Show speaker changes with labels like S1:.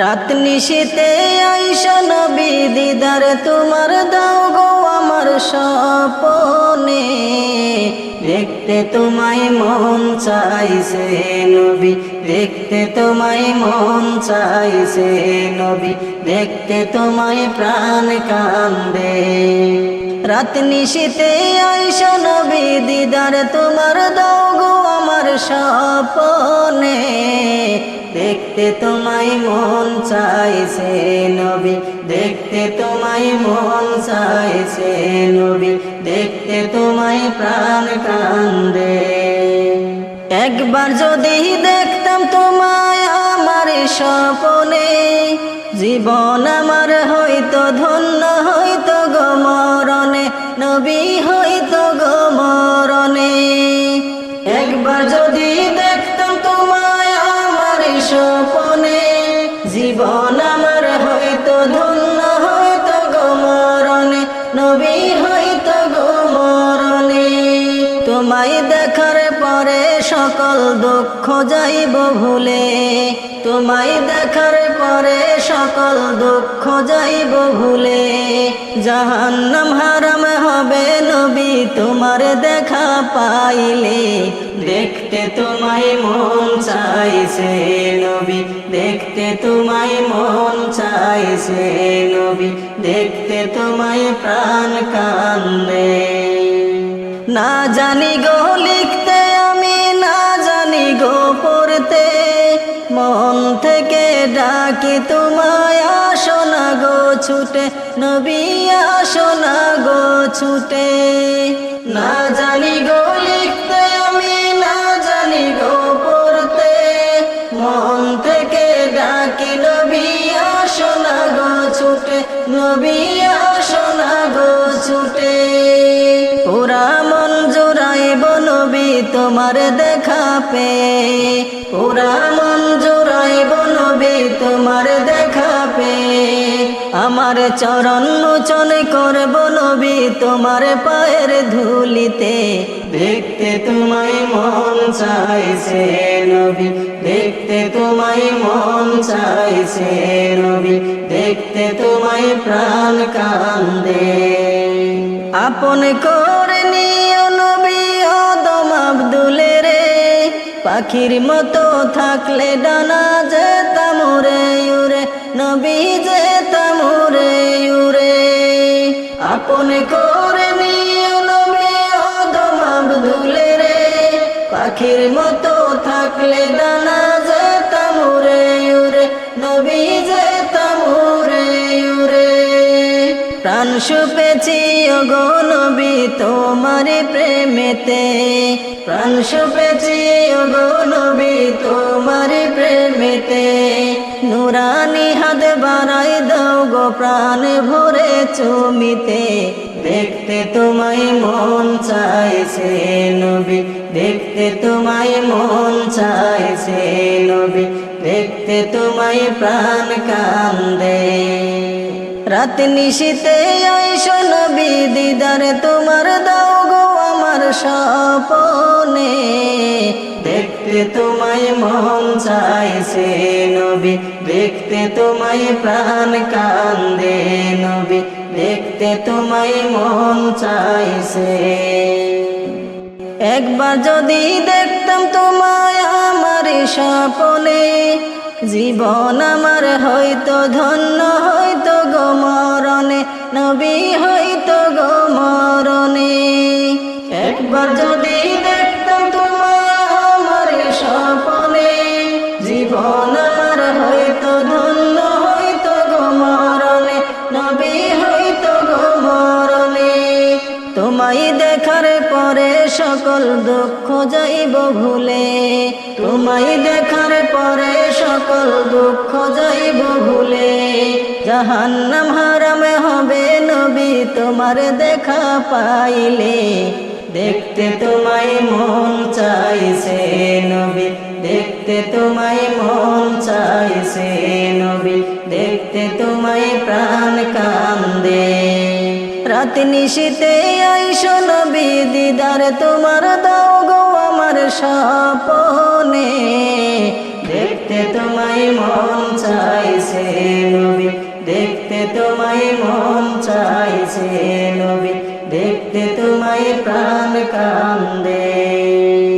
S1: রাত নিশীতে আইস নবী দিদার, তোমার দাও গো আমার সপনে দেখতে তোমায় মন চাইছে নবী, দেখতে তোমায় মন চাইছে নবী, দেখতে তোমায় প্রাণ কান্দে। রাত নিশীতে আইস নবী দিদার, তোমার দাও গো স্বপনে দেখতে তোমায় মন চাইছে নবী। দেখতে তোমায় মন চাইছে নবী। দেখতে তোমায় প্রাণ কান্দে। একবার যদি দেখতাম তোমায় আমার স্বপনে, জীবন আমার হইতো ধন্য হইতো গমরণে নবী হইতো স্বপনে জীবন আমার হইতো ধন্য হইতো গমরণে নবী হইতো গমরণে তোমায় দেখার পরে সকল দুঃখ যাইব ভুলে। তোমায় দেখার পরে সকল দুঃখ যাইব ভুলে। জাহান্নাম হারাম হবে তোমার দেখা পাইলে, দেখতে তোমায় মন চাইছে নবী, দেখতে তোমায় মন চাইছে নবী, দেখতে তোমায় প্রাণ কান্দে। না জানি গো লিখতে আমি, না জানি গো পড়তে, মন থেকে ডাকি তোমায় ছুটে, নবী আসো না গো ছুটে। না জানি গো লিখতে, আমি না জানি গো পড়তে। মন থেকে ডাকি, নবী আসো না গো ছুটে, নবী আসো গো ছুটে। পুরা মন জোড়াইব নবী তোমার দেখা পে পুরা মন জোড়াইব নবী তোমার দেখা আমার চরণ মোচন করব নবী তোমার পায়ের ধুলিতে। দেখতে তোমায় মন চাইছে নবী দেখতে তোমায় মন চাইছে নবী দেখতে তোমায় প্রাণ কান্দে। আপন করে নিও নবী আব্দুলে রে পাখির মতো থাকলে ডানা যে তামুরে ইউরে নবী যে তামুরে ইউরে আপন করে নিও নবী অদম আব্দুলে রে। পাখির মতো থাকলে দানা যে তামুরে উরে নবী যে তামুরে ইউরে প্রাণ সুপেছি গো তোমার প্রেমেতে প্রাণ সুপেছি গো নবী, তোমার প্রেমেতে নুরানি হাত বাড়াই দাও গো প্রাণ ভরে চুমিতে। দেখতে তোমায় মন চাইছে নবী, দেখতে তোমায় মন চাইছে নবী, দেখতে তোমায় প্রাণ কান্দে। রাত নিশীতে নবী দিদার, তোমার দাও গো আমার স্বপনে। দেখতে তোমায় মন চাইছে নবী, দেখতে তোমায় প্রাণ কান্দে নবী, দেখতে তোমায় মন চাইছে একবার যদি দেখতাম তোমায় আমার স্বপনে জীবন আমার হয়তো ধন্য, হয়তো গমরণে নবী হয়তো গমরণে একবার যদি স্বপনে হয়তো ধন্য নবী সকল দুঃখ যাইব ভুলে, তোমায় দেখার পরে সকল দুঃখ যাইব ভুলে। জাহান্নাম হারামে হবে নবী, তোমার দেখা পাইলে। দেখতে তোমায় মন চাইছে নবী, দেখতে তোমায় মন চাইছে নবী, দেখতে তোমায় প্রাণ কান্দে। রাত নিশীতে আইস নবী, দিদার তোমার দাও গো আমার সপনে দেখতে তোমায় মন চাইছে নবী, দেখতে তোমায় মন চাইছে নবী, দেখতে তোমায় প্রাণ কান্দে।